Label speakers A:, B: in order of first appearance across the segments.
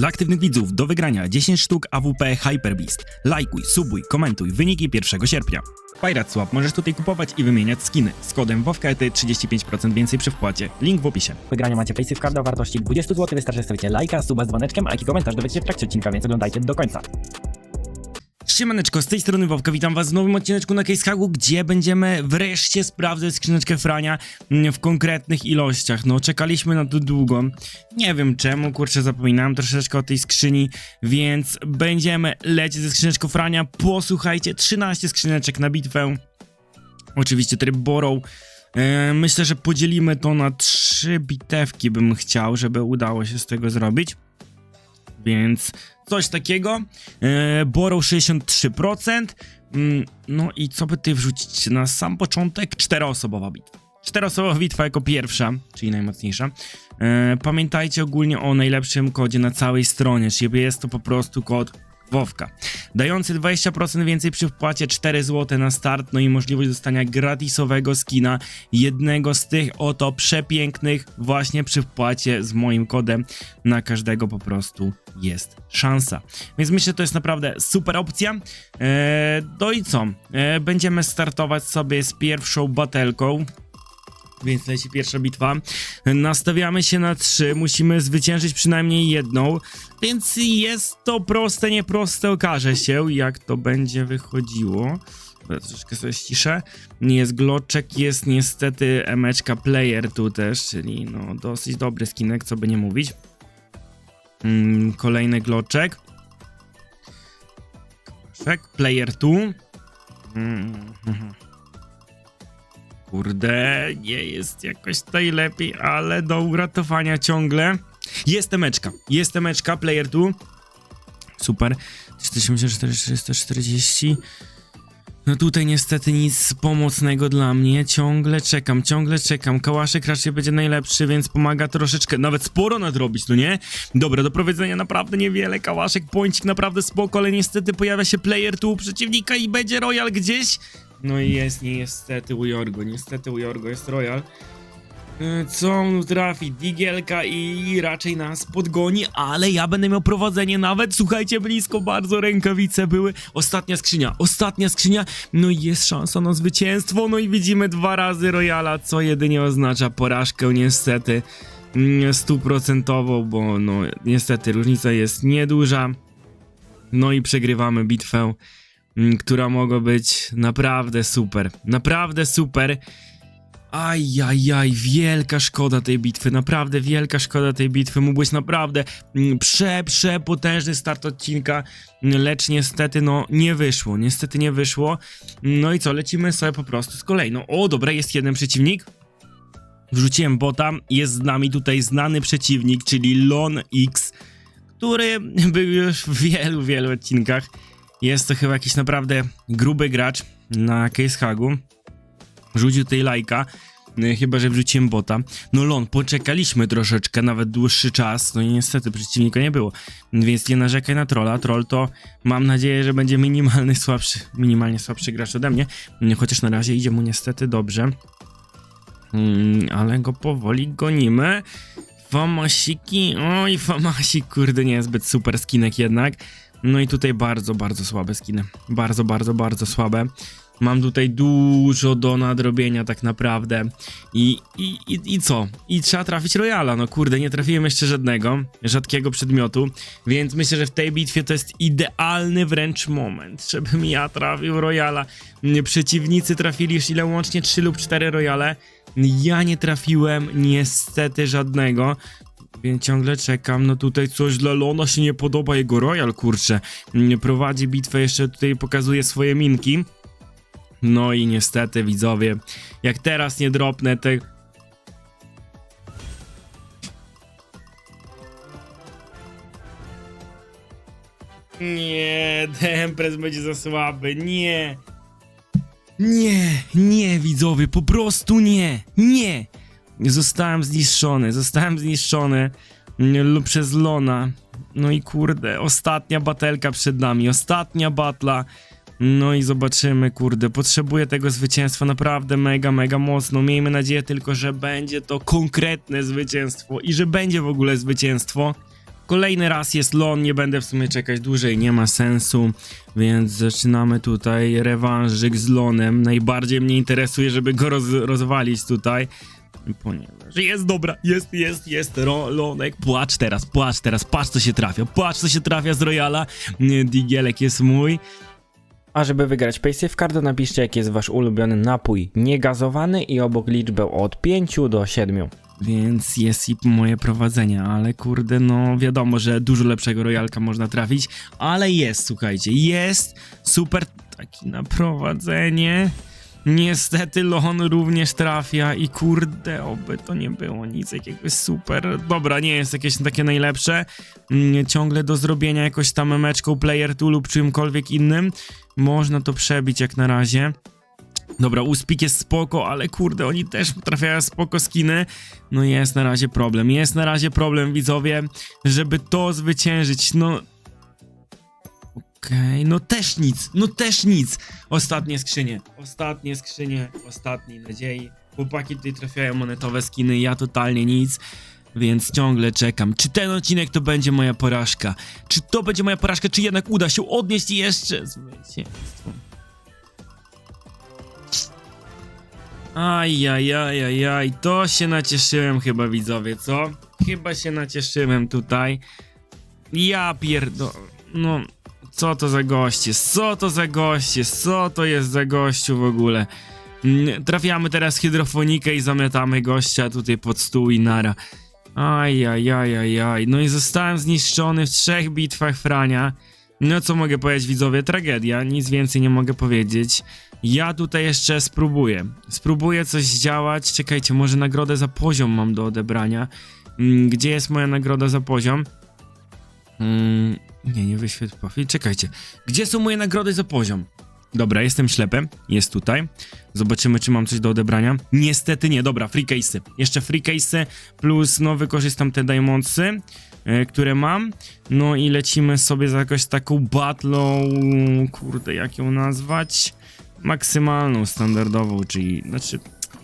A: Dla aktywnych widzów do wygrania 10 sztuk AWP Hyper Beast. Lajkuj, subuj, komentuj wyniki 1 sierpnia. Pirate Swap możesz tutaj kupować i wymieniać skiny. Z kodem WOWKETY 35% więcej przy wpłacie. Link w opisie.
B: wygrania macie Paysafe Card o wartości 20 zł. Wystarczy stawicie lajka, suba z dzwoneczkiem, a jaki komentarz dowiecie w trakcie odcinka, więc oglądajcie do końca.
A: Siemaneczko, z tej strony Wowka, witam was w nowym odcineczku na Case Hagu, gdzie będziemy wreszcie sprawdzać skrzyneczkę Frania mm, w konkretnych ilościach. No, czekaliśmy na to długo. Nie wiem czemu, kurczę, zapominałem troszeczkę o tej skrzyni, więc będziemy lecieć ze skrzyneczką Frania. Posłuchajcie, 13 skrzyneczek na bitwę. Oczywiście tryb Borrow. E, myślę, że podzielimy to na trzy bitewki, bym chciał, żeby udało się z tego zrobić. Więc coś takiego. E, Borrow 63%. Mm, no i co by tutaj wrzucić? Na sam początek czteroosobowa bitwa. Czteroosobowa bitwa jako pierwsza, czyli najmocniejsza. E, pamiętajcie ogólnie o najlepszym kodzie na całej stronie, czyli jest to po prostu kod WOWKA. Dający 20% więcej przy wpłacie 4 zł na start, no i możliwość dostania gratisowego skina jednego z tych oto przepięknych właśnie przy wpłacie z moim kodem na każdego po prostu jest szansa. Więc myślę, że to jest naprawdę super opcja. Eee, no i co? Eee, będziemy startować sobie z pierwszą batelką. Więc leci pierwsza bitwa. Nastawiamy się na trzy, musimy zwyciężyć przynajmniej jedną, więc jest to proste, nieproste, okaże się jak to będzie wychodziło. Dobra, Troszeczkę sobie ściszę. Jest gloczek, jest niestety emeczka player tu też, czyli no dosyć dobry skinek, co by nie mówić. Mm, kolejny gloczek. Player tu. Mm, mhm. Kurde, nie jest jakoś tutaj lepiej, ale do uratowania ciągle. Jest emeczka, jest emeczka, player tu. Super. 484, 440. No tutaj niestety nic pomocnego dla mnie. Ciągle czekam, ciągle czekam. Kałaszek raczej będzie najlepszy, więc pomaga troszeczkę, nawet sporo nadrobić, no nie? Dobra, do prowadzenia naprawdę niewiele. Kałaszek, pońcik naprawdę spoko, ale niestety pojawia się player tu u przeciwnika i będzie Royal gdzieś. No i jest niestety u Jorgo, niestety u Jorgo jest Royal. E, Co on trafi? Digielka i raczej nas podgoni, ale ja będę miał prowadzenie nawet, słuchajcie, blisko bardzo rękawice były. Ostatnia skrzynia, ostatnia skrzynia, no i jest szansa na zwycięstwo, no i widzimy dwa razy Royala, co jedynie oznacza porażkę niestety mm, stuprocentową, bo no niestety różnica jest nieduża. No i przegrywamy bitwę, która mogła być naprawdę super, naprawdę super. Ajajaj, wielka szkoda tej bitwy, naprawdę wielka szkoda tej bitwy. Mógł być naprawdę mm, prze, przepotężny start odcinka, mm, lecz niestety no nie wyszło, niestety nie wyszło. No i co, lecimy sobie po prostu z kolejną. O, dobra, jest jeden przeciwnik. Wrzuciłem bota, jest z nami tutaj znany przeciwnik, czyli Lon X, który był już w wielu, wielu odcinkach. Jest to chyba jakiś naprawdę gruby gracz na Case Hagu. Rzucił tutaj lajka. No, chyba, że wrzuciłem bota. No Lon, poczekaliśmy troszeczkę, nawet dłuższy czas, no i niestety przeciwnika nie było. Więc nie narzekaj na trolla. Troll to mam nadzieję, że będzie minimalny słabszy, minimalnie słabszy gracz ode mnie. Chociaż na razie idzie mu niestety dobrze. Mm, ale go powoli gonimy. Famasiki, oj Famasik, kurde, nie jest zbyt super skinek jednak. No i tutaj bardzo, bardzo słabe skiny. Bardzo, bardzo, bardzo słabe. Mam tutaj dużo do nadrobienia tak naprawdę. I, i, i, i co? I trzeba trafić Royala. No kurde, nie trafiłem jeszcze żadnego, rzadkiego przedmiotu, więc myślę, że w tej bitwie to jest idealny wręcz moment, żebym ja trafił Royala. Przeciwnicy trafili już ile łącznie 3 lub 4 Royale. Ja nie trafiłem niestety żadnego. Więc ciągle czekam, no tutaj coś dla Lona się nie podoba, jego Royal, kurczę. Mm, Prowadzi bitwę, jeszcze tutaj pokazuje swoje minki. No i niestety widzowie, jak teraz nie dropnę te... Nie, Dempres będzie za słaby, nie. Nie, nie widzowie, po prostu nie, nie. Zostałem zniszczony, zostałem zniszczony mm, lub przez Lona. No i kurde, ostatnia batelka przed nami, ostatnia batla. No i zobaczymy, kurde, potrzebuję tego zwycięstwa naprawdę mega, mega mocno. Miejmy nadzieję tylko, że będzie to konkretne zwycięstwo i że będzie w ogóle zwycięstwo. Kolejny raz jest lon, nie będę w sumie czekać dłużej, nie ma sensu, więc zaczynamy tutaj rewanżyk z lonem. Najbardziej mnie interesuje, żeby go roz, rozwalić tutaj. Ponieważ jest dobra, jest, jest, jest, ro, Lonek, płacz teraz, płacz teraz, patrz co się trafia, patrz co się trafia z Royala, Nie, Digielek jest mój,
B: A żeby wygrać Paysafe Cardo napiszcie jaki jest wasz ulubiony napój niegazowany i obok liczbę od 5 do 7.
A: więc jest i moje prowadzenie, ale kurde, no wiadomo, że dużo lepszego Royalka można trafić, ale jest, słuchajcie, jest super taki na prowadzenie. Niestety Lon również trafia i kurde, oby to nie było nic jakiegoś super. Dobra, nie jest jakieś takie najlepsze. Mm, Ciągle do zrobienia jakoś tam meczką player tu lub czymkolwiek innym. Można to przebić jak na razie. Dobra, Uspik jest spoko, ale kurde, oni też trafiają spoko skiny. No jest na razie problem, jest na razie problem, widzowie, żeby to zwyciężyć, no... Okej, no też nic, no też nic. Ostatnie skrzynie, ostatnie skrzynie, ostatniej nadziei. Chłopaki tutaj trafiają monetowe skiny, ja totalnie nic. Więc ciągle czekam. Czy ten odcinek to będzie moja porażka? Czy to będzie moja porażka, czy jednak uda się odnieść jeszcze zwycięstwo? Ajajajajaj, to się nacieszyłem chyba widzowie, co? Chyba się nacieszyłem tutaj. Ja pierdo... No, co to za goście, co to za goście, co to jest za gościu w ogóle? Mm, Trafiamy teraz hydrofonikę i zamiatamy gościa tutaj pod stół i nara. Ajajajajaj, no i zostałem zniszczony w trzech bitwach Frania. No co mogę powiedzieć widzowie, tragedia, nic więcej nie mogę powiedzieć. Ja tutaj jeszcze spróbuję. Spróbuję coś zdziałać. Czekajcie, może nagrodę za poziom mam do odebrania. Mm, Gdzie jest moja nagroda za poziom? Mm, nie, nie wyświetl profil. Czekajcie. Gdzie są moje nagrody za poziom? Dobra, jestem ślepy. Jest tutaj. Zobaczymy, czy mam coś do odebrania. Niestety nie. Dobra, free case'y. Jeszcze free case'y plus, no, wykorzystam te diamondsy, e, które mam. No i lecimy sobie za jakąś taką battlą, kurde, jak ją nazwać? Maksymalną, standardową, czyli, znaczy,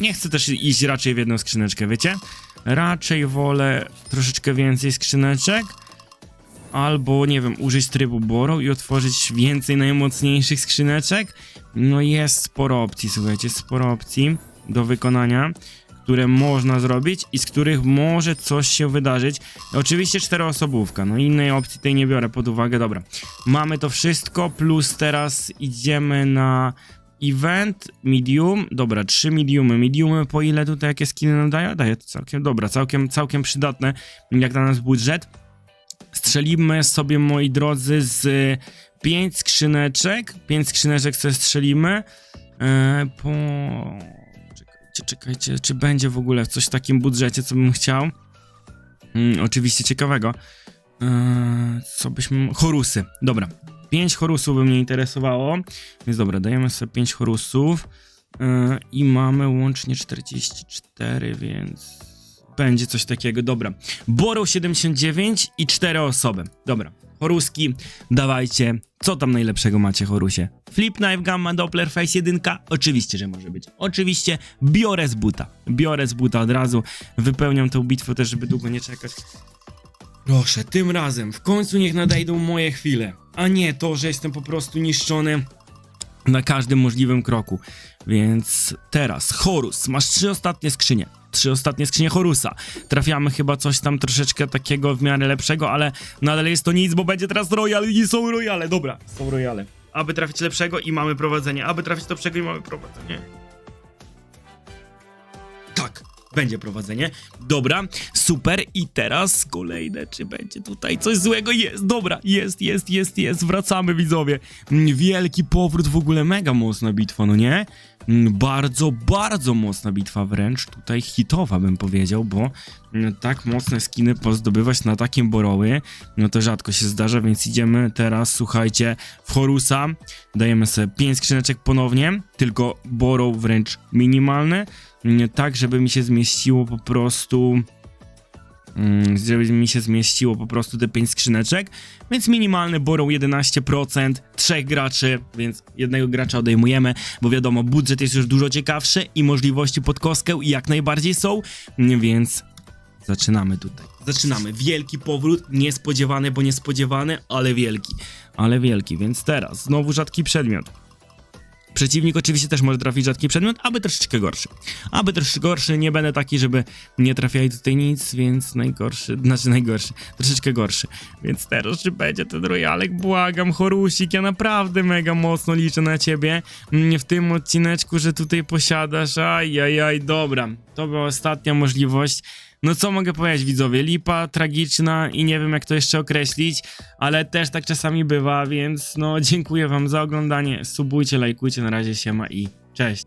A: nie chcę też iść raczej w jedną skrzyneczkę, wiecie? Raczej wolę troszeczkę więcej skrzyneczek, albo, nie wiem, użyć trybu Borrow i otworzyć więcej najmocniejszych skrzyneczek. No jest sporo opcji, słuchajcie, sporo opcji do wykonania, które można zrobić i z których może coś się wydarzyć. Oczywiście czteroosobówka, no innej opcji tutaj nie biorę pod uwagę, dobra. Mamy to wszystko, plus teraz idziemy na event, medium, dobra, trzy mediumy, mediumy po ile tutaj jakie skiny nam daje? Całkiem, dobra, całkiem, całkiem przydatne, jak na nas budżet. Strzelimy sobie, moi drodzy, z 5 skrzyneczek. 5 skrzyneczek sobie strzelimy. E, po. Czekajcie, czekajcie, czy będzie w ogóle coś w takim budżecie, co bym chciał? Mm, oczywiście ciekawego. E, co byśmy. Chorusy. Dobra. 5 chorusów by mnie interesowało. Więc dobra, dajemy sobie 5 chorusów. E, I mamy łącznie 44, więc będzie coś takiego. Dobra. Borrow 79 i 4 osoby. Dobra. Choruski, dawajcie. Co tam najlepszego macie, Chorusie? Flip Knife, Gamma, Doppler, Face 1? Oczywiście, że może być. Oczywiście biorę z buta. Biorę z buta od razu. Wypełniam tę bitwę też, żeby długo nie czekać. Proszę, tym razem w końcu niech nadejdą moje chwile. A nie to, że jestem po prostu niszczony na każdym możliwym kroku. Więc teraz, Horus, masz trzy ostatnie skrzynie. Trzy ostatnie skrzynie Horusa. Trafiamy chyba coś tam troszeczkę takiego w miarę lepszego, ale nadal jest to nic, bo będzie teraz Royal i są Royale. Dobra, są Royale. Aby trafić lepszego i mamy prowadzenie. Aby trafić lepszego i mamy prowadzenie. Będzie prowadzenie. Dobra, super. I teraz kolejne, czy będzie tutaj coś złego? Jest, dobra, jest, jest, jest, jest. Wracamy, widzowie. Mm, Wielki powrót, w ogóle mega mocna bitwa, no nie? Mm, Bardzo, bardzo mocna bitwa wręcz. Tutaj hitowa bym powiedział, bo mm, tak mocne skiny pozdobywać na takim boroły, no to rzadko się zdarza, więc idziemy teraz, słuchajcie, w Horusa. Dajemy sobie 5 skrzyneczek ponownie, tylko borow wręcz minimalny, mm, tak żeby mi się zmieściło po prostu... Mm, żeby mi się zmieściło po prostu te 5 skrzyneczek, więc minimalny borrow 11%, trzech graczy, więc jednego gracza odejmujemy, bo wiadomo, budżet jest już dużo ciekawszy i możliwości pod kostkę jak najbardziej są, mm, więc zaczynamy tutaj. Zaczynamy. Wielki powrót, niespodziewany, bo niespodziewany, ale wielki. Ale wielki, więc teraz znowu rzadki przedmiot. Przeciwnik oczywiście też może trafić rzadki przedmiot, aby troszeczkę gorszy. Aby troszeczkę gorszy, nie będę taki, żeby nie trafiali tutaj nic, więc najgorszy, znaczy najgorszy, troszeczkę gorszy. Więc teraz, czy będzie ten rojalek, błagam, Horusik, ja naprawdę mega mocno liczę na ciebie mm, w tym odcineczku, że tutaj posiadasz, ajajaj, dobra, to była ostatnia możliwość. No co mogę powiedzieć widzowie, lipa tragiczna i nie wiem jak to jeszcze określić, ale też tak czasami bywa, więc no dziękuję wam za oglądanie, subujcie, lajkujcie, na razie siema i cześć.